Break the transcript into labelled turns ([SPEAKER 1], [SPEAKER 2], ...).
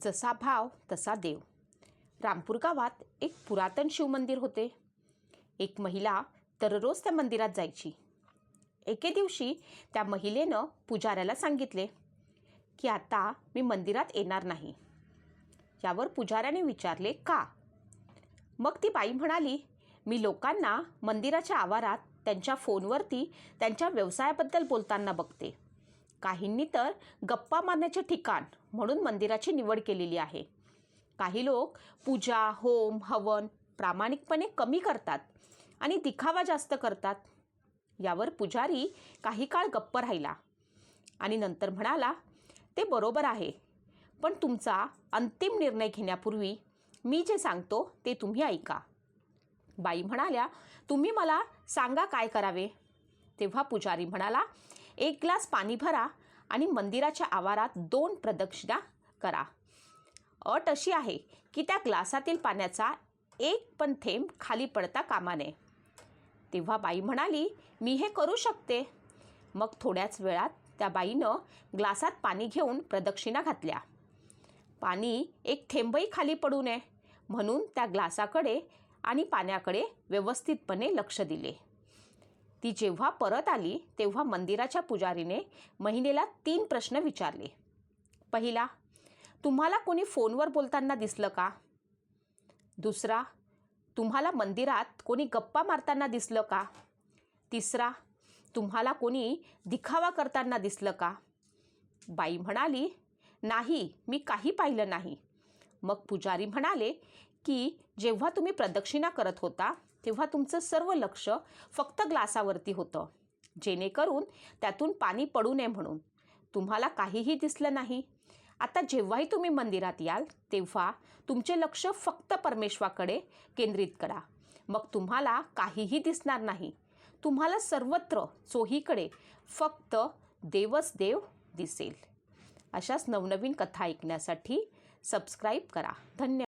[SPEAKER 1] जसा भाव तसा देव. रामपूर गावात एक पुरातन शिवमंदिर होते. एक महिला दररोज त्या मंदिरात जायची. एके दिवशी त्या महिलेनं पुजाऱ्याला सांगितले की आता मी मंदिरात येणार नाही. यावर पुजाऱ्याने विचारले का? मग ती बाई म्हणाली मी लोकांना मंदिराच्या आवारात त्यांच्या फोनवरती त्यांच्या व्यवसायाबद्दल बोलताना बघते. काहींनी तर गप्पा मारण्याचे ठिकाण म्हणून मंदिराची निवड केलेली आहे. काही लोक पूजा होम हवन प्रामाणिकपणे कमी करतात आणि दिखावा जास्त करतात. यावर पुजारी काही काळ गप्प राहिला आणि नंतर म्हणाला ते बरोबर आहे पण तुमचा अंतिम निर्णय घेण्यापूर्वी मी जे सांगतो ते तुम्ही ऐका. बाई म्हणाल्या तुम्ही मला सांगा काय करावे? तेव्हा पुजारी म्हणाला एक ग्लास पाणी भरा आणि मंदिराच्या आवारात दोन प्रदक्षिणा करा. अट अशी आहे की त्या ग्लासातील पाण्याचा एक पण थेंब खाली पडता कामा नये तेव्हा बाई म्हणाली मी हे करू शकते. मग थोड्याच वेळात त्या बाईनं ग्लासात पाणी घेऊन प्रदक्षिणा घातल्या. पाणी एक थेंबही खाली पडू नये म्हणून त्या ग्लासाकडे आणि पाण्याकडे व्यवस्थितपणे लक्ष दिले. ती जेव्हा परत आली तेव्हा मंदिराच्या पुजारीने महिलेला तीन प्रश्न विचारले. पहिला तुम्हाला कोणी फोनवर बोलताना दिसलं का? दुसरा तुम्हाला मंदिरात कोणी गप्पा मारताना दिसलं का? तिसरा तुम्हाला कोणी दिखावा करताना दिसलं का? बाई म्हणाली नाही मी काही पाहिलं नाही. मग पुजारी म्हणाले की जेव्हा तुम्ही प्रदक्षिणा करत होता तेव्हा तुमचं सर्व लक्ष फक्त ग्लासावरती होतं. जेणेकरून त्यातून पाणी पडू नये म्हणून. तुम्हाला काहीही दिसलं नाही. आता जेव्हाही तुम्ही मंदिरात याल तेव्हा तुमचे लक्ष फक्त परमेश्वाकडे केंद्रित करा. मग तुम्हाला काहीही दिसणार नाही. तुम्हाला सर्वत्र चोहीकडे फक्त देवच देव दिसेल. अशाच नवनवीन कथा ऐकण्यासाठी सबस्क्राईब करा. धन्यवाद.